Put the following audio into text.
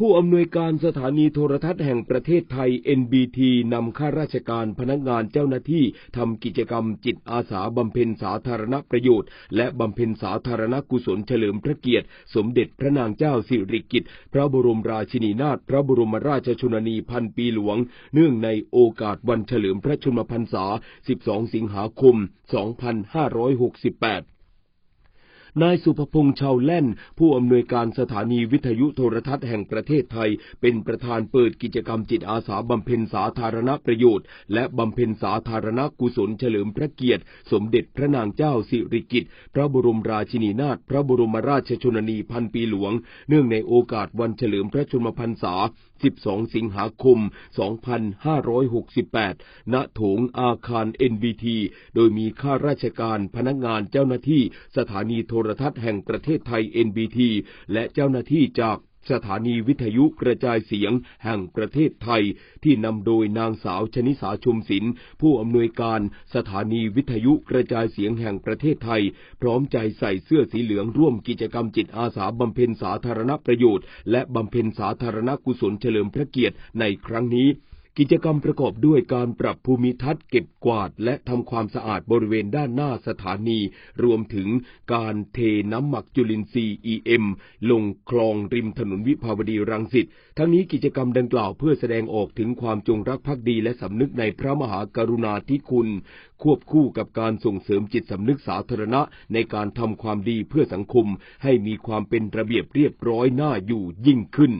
ผู้อำนวยการสถานีโทรทัศน์แห่งประเทศไทย NBT นำข้าราชการพนักงานเจ้าหน้าที่ทำกิจกรรมจิตอาสาบำเพ็ญสาธารณประโยชน์ และบำเพ็ญสาธารณกุศลเฉลิมพระเกียรติ สมเด็จพระนางเจ้าสิริกิติ์พระบรมราชินีนาถพระบรมราชชนนีพันปีหลวง เนื่องในโอกาสวันเฉลิมพระชนมพรรษา 12 สิงหาคม 2568 นายสุภพงษ์ชาวแล่น ผู้อำนวยการสถานีวิทยุโทรทัศน์แห่งประเทศไทย เป็นประธานเปิดกิจกรรมจิตอาสาบำเพ็ญสาธารณประโยชน์ และบำเพ็ญสาธารณกุศลเฉลิมพระเกียรติ สมเด็จพระนางเจ้าสิริกิติ์พระบรมราชินีนาถพระบรมราชชนนีพันปีหลวง เนื่องในโอกาสวันเฉลิมพระชนมพรรษา 12 สิงหาคม 2568 ณ โถงอาคาร NBT โดยมีข้าราชการพนักงานเจ้าหน้าที่สถานีโทรรทัศน์แห่งประเทศไทย NBT และเจ้าหน้าที่จากสถานีวิทยุกระจายเสียงแห่งประเทศไทย ที่นำโดยนางสาวชนิสาชุมศิลป์ผู้อำนวยการสถานีวิทยุกระจายเสียงแห่งประเทศไทย พร้อมใจใส่เสื้อสีเหลืองร่วมกิจกรรมจิตอาสาบำเพ็ญสาธารณประโยชน์ และบำเพ็ญสาธารณกุศลเฉลิมพระเกียรติในครั้งนี้ กิจกรรมประกอบด้วยการปรับภูมิทัศน์เก็บกวาดและทำความสะอาดบริเวณด้านหน้าสถานี รวมถึงการเทน้ำหมักจุลินทรีย์ EM ลงคลองริมถนนวิภาวดีรังสิต ทั้งนี้กิจกรรมดังกล่าวเพื่อแสดงออกถึงความจงรักภักดีและสำนึกในพระมหากรุณาธิคุณ ควบคู่กับการส่งเสริมจิตสำนึกสาธารณะในการทำความดีเพื่อสังคม ให้มีความเป็นระเบียบเรียบร้อยน่าอยู่ยิ่งขึ้น